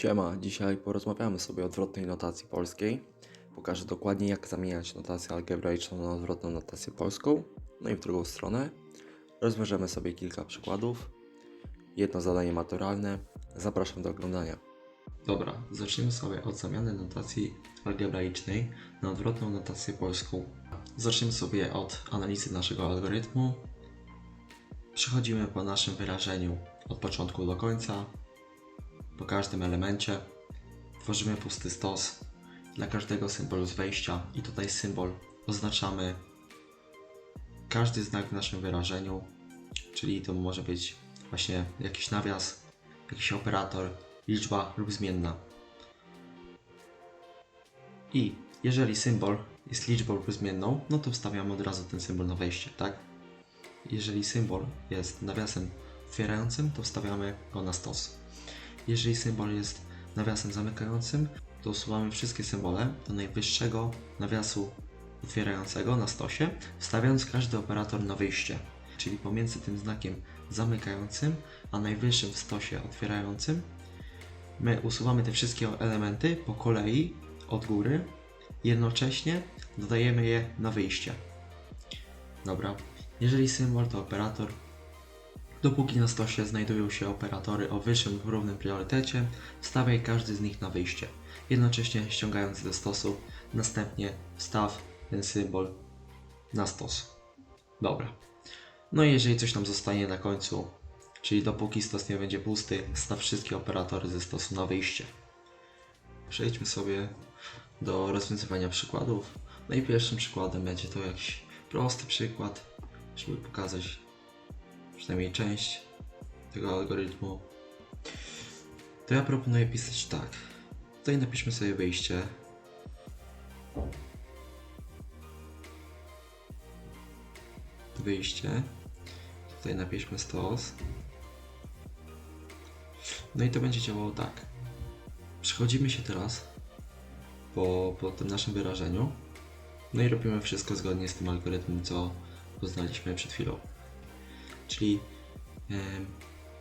Siema, dzisiaj porozmawiamy sobie o odwrotnej notacji polskiej. Pokażę dokładnie jak zamieniać notację algebraiczną na odwrotną notację polską. No i w drugą stronę. Rozwiążemy sobie kilka przykładów. Jedno zadanie maturalne. Zapraszam do oglądania. Dobra, zacznijmy sobie od zamiany notacji algebraicznej na odwrotną notację polską. Zacznijmy sobie od analizy naszego algorytmu. Przechodzimy po naszym wyrażeniu od początku do końca, po każdym elemencie tworzymy pusty stos dla każdego symbolu z wejścia i tutaj symbol oznaczamy każdy znak w naszym wyrażeniu, czyli to może być właśnie jakiś nawias, jakiś operator, liczba lub zmienna. I jeżeli symbol jest liczbą lub zmienną, no to wstawiamy od razu ten symbol na wejście, tak? Jeżeli symbol jest nawiasem otwierającym, to wstawiamy go na stos. Jeżeli symbol jest nawiasem zamykającym, to usuwamy wszystkie symbole do najwyższego nawiasu otwierającego na stosie, wstawiając każdy operator na wyjście. Czyli pomiędzy tym znakiem zamykającym, a najwyższym w stosie otwierającym, my usuwamy te wszystkie elementy po kolei od góry, jednocześnie dodajemy je na wyjście. Dobra. Jeżeli symbol to operator, Dopóki na stosie znajdują się operatory o wyższym równym priorytecie, wstawiaj każdy z nich na wyjście, jednocześnie ściągając do stosu, następnie wstaw ten symbol na stos. Dobra. No i jeżeli coś nam zostanie na końcu, czyli dopóki stos nie będzie pusty, staw wszystkie operatory ze stosu na wyjście. Przejdźmy sobie do rozwiązywania przykładów. No i pierwszym przykładem będzie to jakiś prosty przykład, żeby pokazać przynajmniej część tego algorytmu, to ja proponuję pisać tak. Tutaj napiszmy sobie wyjście. Wyjście. Tutaj napiszmy stos. No i to będzie działało tak. Przechodzimy się teraz po, po tym naszym wyrażeniu. No i robimy wszystko zgodnie z tym algorytmem, co poznaliśmy przed chwilą. Czyli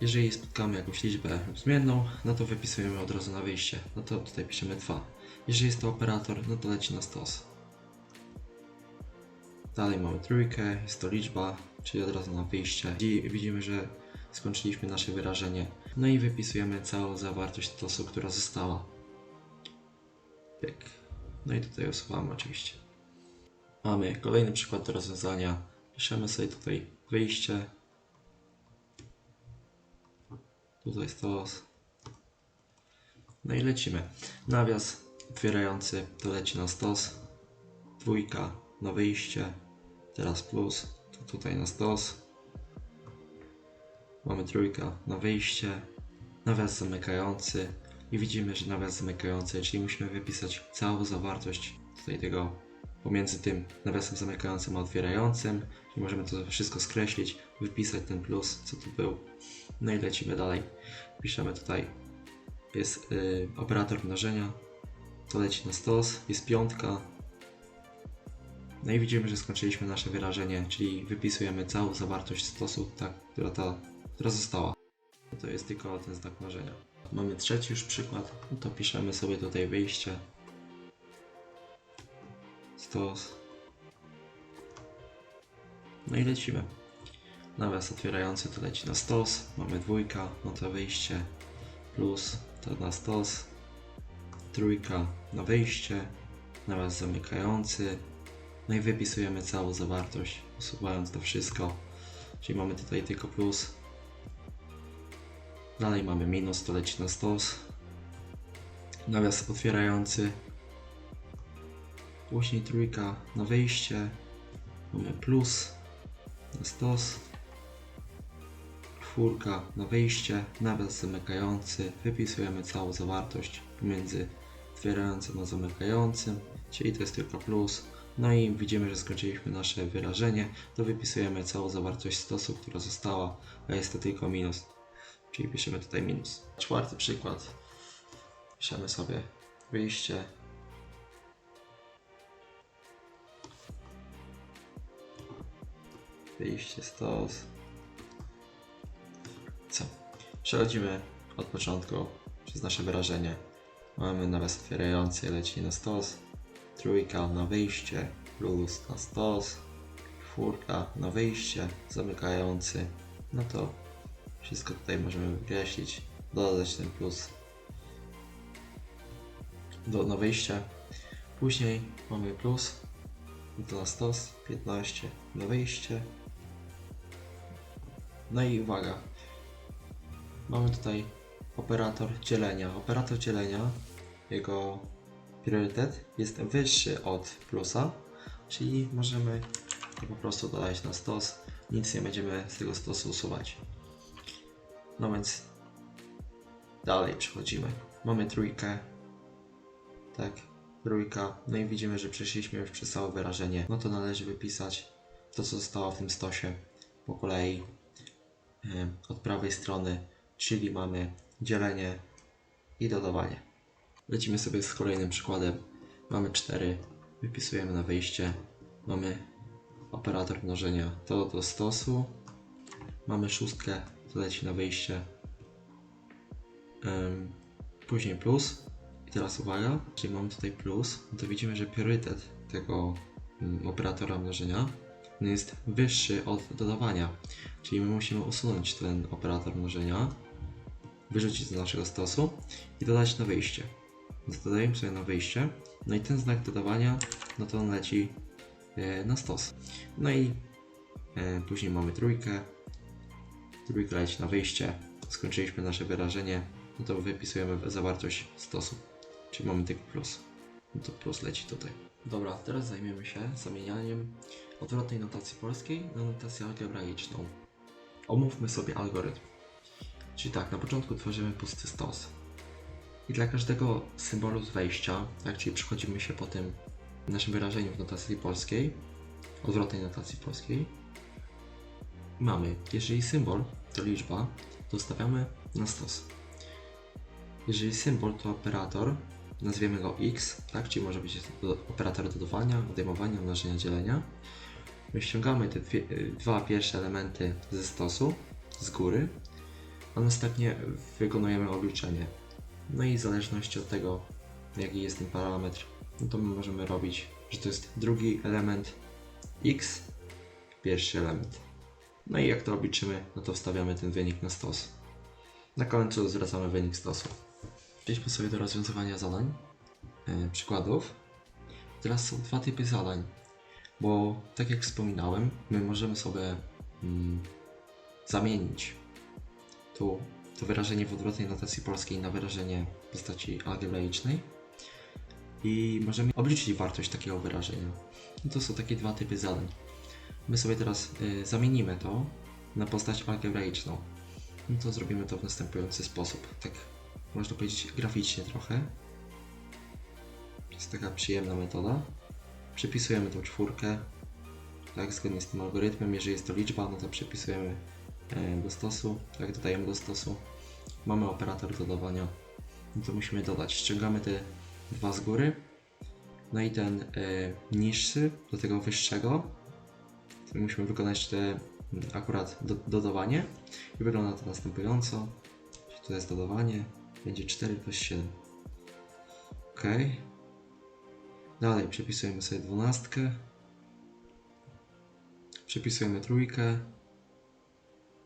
jeżeli spotkamy jakąś liczbę zmienną, no to wypisujemy od razu na wyjście. No to tutaj piszemy 2. Jeżeli jest to operator, no to leci na stos. Dalej mamy trójkę, jest to liczba, czyli od razu na wyjście. I widzimy, że skończyliśmy nasze wyrażenie. No i wypisujemy całą zawartość stosu, która została. Pyk. No i tutaj usuwamy oczywiście. Mamy kolejny przykład do rozwiązania. Piszemy sobie tutaj wyjście, Tutaj stos. No i lecimy. Nawias otwierający to leci na stos. Dwójka na wyjście. Teraz plus. To tutaj na stos. Mamy trójka na wyjście. Nawias zamykający. I widzimy, że nawias zamykający, czyli musimy wypisać całą zawartość tutaj tego pomiędzy tym nawiasem zamykającym a otwierającym. Czyli możemy to wszystko skreślić, wypisać ten plus, co tu był. No i lecimy dalej. Piszemy tutaj, jest y, operator mnożenia, to leci na stos, jest piątka. No i widzimy, że skończyliśmy nasze wyrażenie, czyli wypisujemy całą zawartość stosu, tak, która, ta, która została. To jest tylko ten znak mnożenia. Mamy trzeci już przykład, no to piszemy sobie tutaj wyjście, stos. No i lecimy. Nawias otwierający to leci na stos. Mamy dwójka, no to wyjście. Plus to na stos. Trójka na wyjście. Nawias zamykający. No i wypisujemy całą zawartość, usuwając to wszystko. Czyli mamy tutaj tylko plus. Dalej mamy minus, to leci na stos. Nawias otwierający. Później trójka na wyjście. Mamy plus na stos czwórka na wyjście, nawias zamykający, wypisujemy całą zawartość pomiędzy otwierającym a zamykającym, czyli to jest tylko plus. No i widzimy, że skończyliśmy nasze wyrażenie, to wypisujemy całą zawartość stosu, która została, a jest to tylko minus, czyli piszemy tutaj minus. Czwarty przykład, piszemy sobie wyjście, wyjście stos? Przechodzimy od początku przez nasze wyrażenie. Mamy nawias otwierający, leci na stos. Trójka na wyjście, plus na stos. Czwórka na wyjście, zamykający. No to wszystko tutaj możemy wykreślić. Dodać ten plus do, na wyjście. Później mamy plus to na stos, 15 na wyjście. No i uwaga, mamy tutaj operator dzielenia. Operator dzielenia, jego priorytet jest wyższy od plusa, czyli możemy to po prostu dodać na stos. Nic nie będziemy z tego stosu usuwać. No więc dalej przechodzimy. Mamy trójkę, tak, trójka. No i widzimy, że przeszliśmy już przez całe wyrażenie. No to należy wypisać to, co zostało w tym stosie po kolei e, od prawej strony, czyli mamy dzielenie i dodawanie. Lecimy sobie z kolejnym przykładem. Mamy 4, wypisujemy na wyjście. Mamy operator mnożenia to do stosu. Mamy szóstkę, to leci na wyjście. Ym, później plus. I teraz uwaga, jeżeli mamy tutaj plus, no to widzimy, że priorytet tego mm, operatora mnożenia no jest wyższy od dodawania. Czyli my musimy usunąć ten operator mnożenia, wyrzucić z naszego stosu i dodać na wyjście. Dodajemy sobie na wyjście, no i ten znak dodawania, no to on leci e, na stos. No i e, później mamy trójkę, trójka leci na wyjście, skończyliśmy nasze wyrażenie, no to wypisujemy zawartość stosu, czyli mamy tylko plus. No to plus leci tutaj. Dobra, teraz zajmiemy się zamienianiem odwrotnej notacji polskiej na notację algebraiczną. Omówmy sobie algorytm. Czyli tak, na początku tworzymy pusty stos. I dla każdego symbolu z wejścia, tak, czyli przechodzimy się po tym naszym wyrażeniu w notacji polskiej, odwrotnej notacji polskiej, mamy, jeżeli symbol to liczba, to stawiamy na stos. Jeżeli symbol to operator, nazwiemy go x, tak, czyli może być operator dodawania, odejmowania, mnożenia, dzielenia. My ściągamy te dwie, y, dwa pierwsze elementy ze stosu, z góry, a następnie wykonujemy obliczenie. No i w zależności od tego, jaki jest ten parametr, no to my możemy robić, że to jest drugi element x, pierwszy element. No i jak to obliczymy, no to wstawiamy ten wynik na stos. Na końcu zwracamy wynik stosu. Przejdźmy sobie do rozwiązywania zadań, yy, przykładów. Teraz są dwa typy zadań, bo tak jak wspominałem, my możemy sobie mm, zamienić tu to wyrażenie w odwrotnej notacji polskiej na wyrażenie postaci algebraicznej i możemy obliczyć wartość takiego wyrażenia. No to są takie dwa typy zadań. My sobie teraz y, zamienimy to na postać algebraiczną. No to zrobimy to w następujący sposób. Tak można powiedzieć graficznie trochę. To jest taka przyjemna metoda. Przypisujemy tą czwórkę. Tak, zgodnie z tym algorytmem. Jeżeli jest to liczba, no to przypisujemy e, do stosu. Tak, dodajemy do stosu. Mamy operator dodawania. No to musimy dodać. Ściągamy te dwa z góry. No i ten e, niższy do tego wyższego. To musimy wykonać te akurat do, dodawanie. I wygląda to następująco. To jest dodawanie. Będzie 4 plus 7. Ok. Dalej przepisujemy sobie dwunastkę. Przepisujemy trójkę.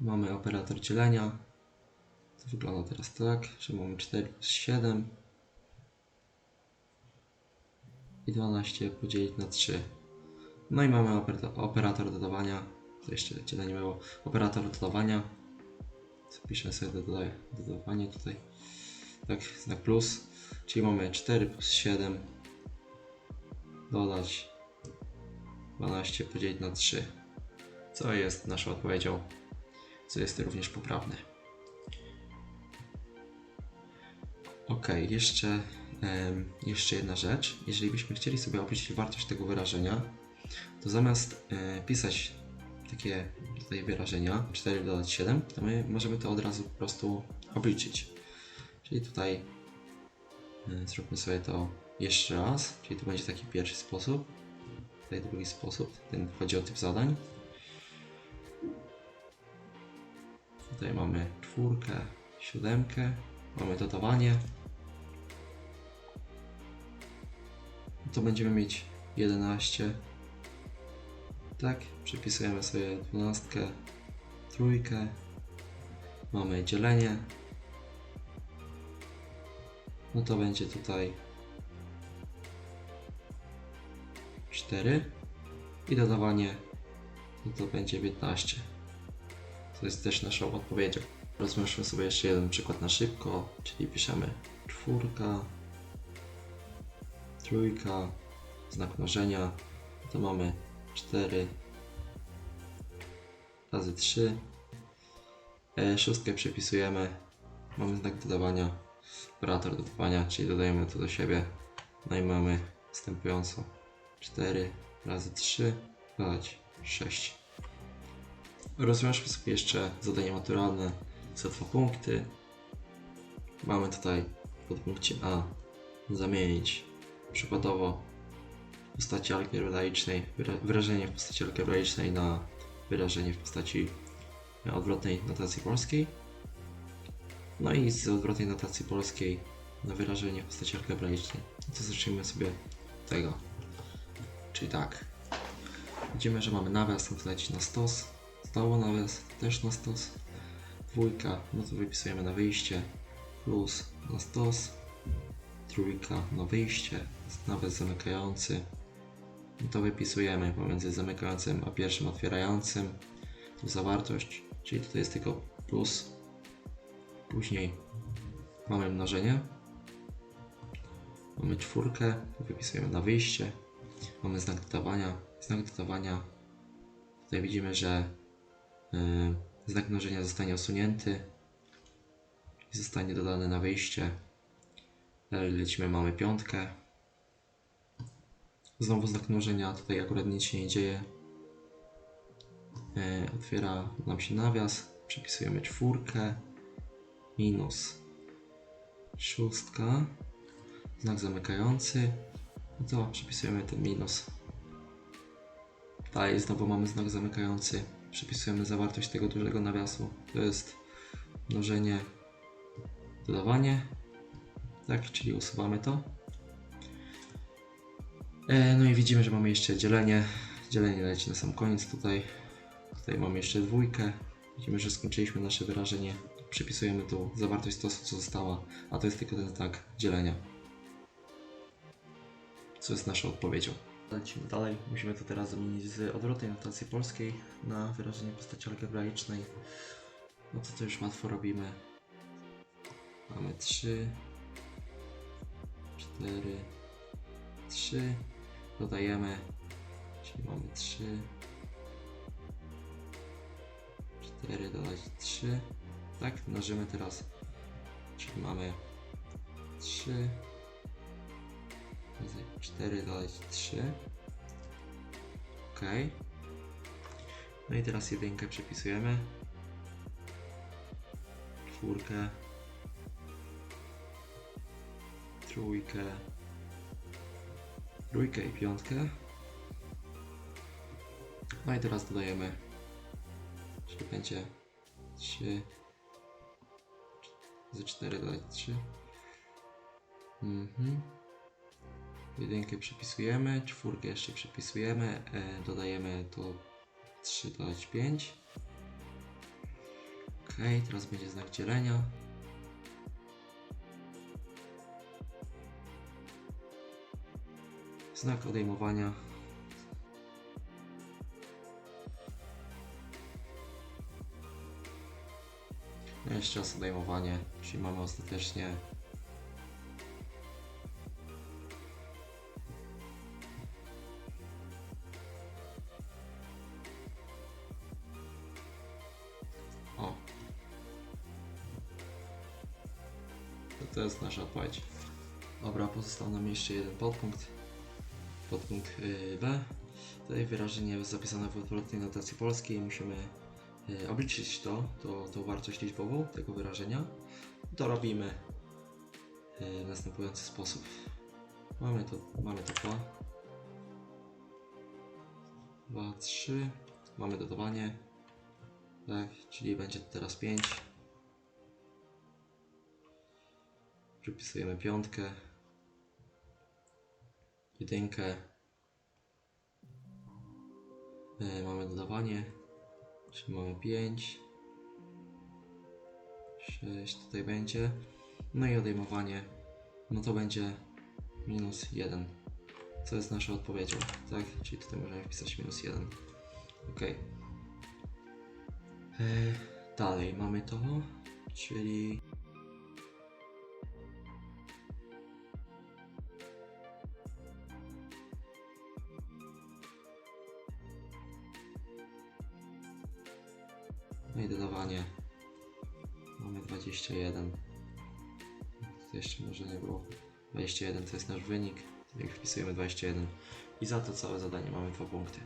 Mamy operator dzielenia. To wygląda teraz tak, że mamy 4 plus 7 i 12 podzielić na 3. No i mamy operator, dodawania. To jeszcze dzielenie było. Operator dodawania. Zapiszę sobie dodaję, dodawanie tutaj. Tak, znak plus. Czyli mamy 4 plus 7 dodać 12 podzielić na 3. Co jest naszą odpowiedzią, co jest również poprawne. Ok, jeszcze, jeszcze jedna rzecz. Jeżeli byśmy chcieli sobie obliczyć wartość tego wyrażenia, to zamiast e, pisać takie tutaj wyrażenia 4 dodać 7, to my możemy to od razu po prostu obliczyć. Czyli tutaj e, zróbmy sobie to jeszcze raz, czyli to będzie taki pierwszy sposób. Tutaj drugi sposób, ten chodzi o typ zadań. Tutaj mamy czwórkę, siódemkę, Mamy dodawanie. To będziemy mieć 11. Tak, przypisujemy sobie 12, trójkę. Mamy dzielenie. No to będzie tutaj 4 i dodawanie no to będzie 15. To jest też naszą odpowiedzią. Rozmyślmy sobie jeszcze jeden przykład na szybko, czyli piszemy czwórka, trójka, znak mnożenia, to mamy 4 razy 3. E, szóstkę przepisujemy, mamy znak dodawania, operator dodawania, czyli dodajemy to do siebie. No i mamy następująco 4 razy 3, dodać 6. Rozwiążmy sobie jeszcze zadanie maturalne za dwa punkty. Mamy tutaj w podpunkcie A zamienić przykładowo w postaci algebraicznej wyra- wyrażenie w postaci algebraicznej na wyrażenie w postaci odwrotnej notacji polskiej. No i z odwrotnej notacji polskiej na wyrażenie w postaci algebraicznej. No to zacznijmy sobie tego. Czyli tak. Widzimy, że mamy nawias, no to leci na stos. Stało nawias też na stos. Dwójka, no to wypisujemy na wyjście. Plus na stos. Trójka na wyjście. Nawias zamykający. No to wypisujemy pomiędzy zamykającym a pierwszym otwierającym. Tu zawartość, czyli tutaj jest tylko plus. Później mamy mnożenie. Mamy czwórkę, wypisujemy na wyjście. Mamy znak dodawania. Znak dodawania. Tutaj widzimy, że znak mnożenia zostanie usunięty i zostanie dodany na wyjście. Dalej lecimy, mamy piątkę. Znowu znak mnożenia, tutaj akurat nic się nie dzieje. Yy, otwiera nam się nawias, przepisujemy czwórkę, minus szóstka, znak zamykający, no to przypisujemy ten minus. Dalej znowu mamy znak zamykający. Przypisujemy zawartość tego dużego nawiasu. To jest mnożenie, dodawanie. Tak, czyli usuwamy to. E, no i widzimy, że mamy jeszcze dzielenie. Dzielenie leci na sam koniec tutaj. Tutaj mamy jeszcze dwójkę. Widzimy, że skończyliśmy nasze wyrażenie. Przypisujemy tu zawartość stosu, co została, a to jest tylko ten znak dzielenia co jest naszą odpowiedzią. Lecimy dalej. Musimy to teraz zamienić z odwrotnej notacji polskiej na wyrażenie postaci algebraicznej. No to to już łatwo robimy. Mamy 3, 4, 3. Dodajemy, czyli mamy 3, 4 dodać 3. Tak, mnożymy teraz, czyli mamy 3 razy 4 dodać 3. Ok. No i teraz jedynkę przepisujemy. Czwórkę. Trójkę. Trójkę i piątkę. No i teraz dodajemy. Czyli będzie 3. Z 4 dodać 3. Mhm. Jedynkę przypisujemy, czwórkę jeszcze przypisujemy, e, dodajemy to 3 dodać 5. Ok, teraz będzie znak dzielenia. Znak odejmowania. Jeszcze raz odejmowanie, czyli mamy ostatecznie Pozostał nam jeszcze jeden podpunkt. Podpunkt yy, B. Tutaj wyrażenie jest zapisane w odwrotnej notacji polskiej. Musimy yy, obliczyć to, to, tą wartość liczbową tego wyrażenia. To robimy yy, w następujący sposób. Mamy to, mamy to 2. 2, 3. Mamy dodawanie. Tak, czyli będzie to teraz 5. Przypisujemy piątkę. Jedynkę. E, mamy dodawanie. Czyli mamy 5. 6 tutaj będzie. No i odejmowanie. No to będzie minus 1. Co jest naszą odpowiedzią, tak? Czyli tutaj możemy wpisać minus 1. Ok. E, dalej mamy to, czyli I dodawanie. Mamy 21. To jeszcze może nie było. 21 to jest nasz wynik. Jak wpisujemy 21. I za to całe zadanie mamy 2 punkty.